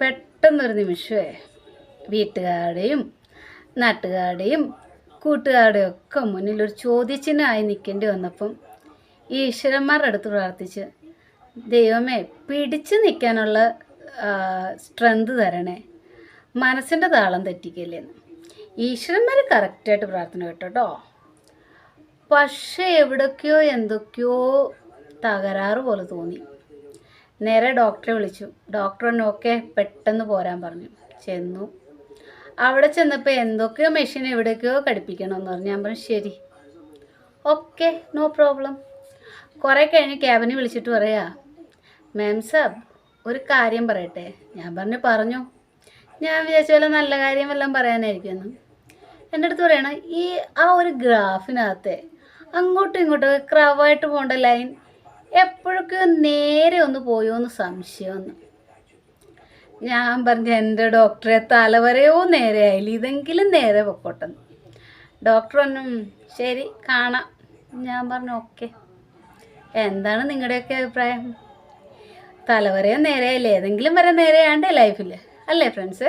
പെട്ടെന്നൊരു നിമിഷമേ വീട്ടുകാരുടെയും നാട്ടുകാരുടെയും കൂട്ടുകാരുടെയും ഒക്കെ മുന്നിൽ ഒരു ചോദ്യചിഹ്നമായി നിൽക്കേണ്ടി വന്നപ്പം ഈശ്വരന്മാരുടെ അടുത്ത് പ്രാർത്ഥിച്ച് ദൈവമേ പിടിച്ചു നിൽക്കാനുള്ള സ്ട്രെങ്ത് തരണേ. മനസ്സിന്റെ താളം തെറ്റിക്കല്ലേന്ന് ഈശ്വരന്മാർ കറക്റ്റായിട്ട് പ്രാർത്ഥന കേട്ടോ പക്ഷേ എവിടൊക്കെയോ എന്തൊക്കെയോ തകരാറ് പോലെ തോന്നി. നേരെ ഡോക്ടറെ വിളിച്ചു. ഡോക്ടർ പറഞ്ഞു പെട്ടെന്ന് പോരാൻ പറഞ്ഞു. ചെന്നു. അവിടെ ചെന്നപ്പോൾ എന്തൊക്കെയോ മെഷീൻ എവിടേക്കോ ഘടിപ്പിക്കണമെന്ന് പറഞ്ഞു. ഞാൻ പറഞ്ഞു ശരി. ഓക്കെ നോ പ്രോബ്ലം കുറേ കഴിഞ്ഞ് ക്യാബിനെ വിളിച്ചിട്ട് പറയാ മാം സാബ് ഒരു കാര്യം പറയട്ടെ. ഞാൻ പറഞ്ഞു പറഞ്ഞു. ഞാൻ വിചാരിച്ച പോലെ നല്ല കാര്യം വല്ലതും പറയാനായിരിക്കുമെന്ന് എന്റെ അടുത്ത് പറയണം ഈ ആ ഒരു ഗ്രാഫിനകത്തെ അങ്ങോട്ടും ഇങ്ങോട്ടും ക്രവായിട്ട് പോകേണ്ട ലൈൻ എപ്പോഴൊക്കെ നേരെ ഒന്ന് പോയോന്ന് സംശയമെന്ന് ഞാൻ പറഞ്ഞു എന്റെ ഡോക്ടറെ തലവരെയോ നേരെ ആയില്ല. ഇതെങ്കിലും നേരെ പൊക്കോട്ടെന്ന് ഡോക്ടർ പറഞ്ഞു ശരി കാണാം. ഞാൻ പറഞ്ഞു ഓക്കെ. എന്താണ് നിങ്ങളുടെയൊക്കെ അഭിപ്രായം? തലവരെയോ നേരെയല്ലേ ഏതെങ്കിലും വരെ നേരെയാണ്ടേ ലൈഫിൽ അല്ലേ ഫ്രണ്ട്സ്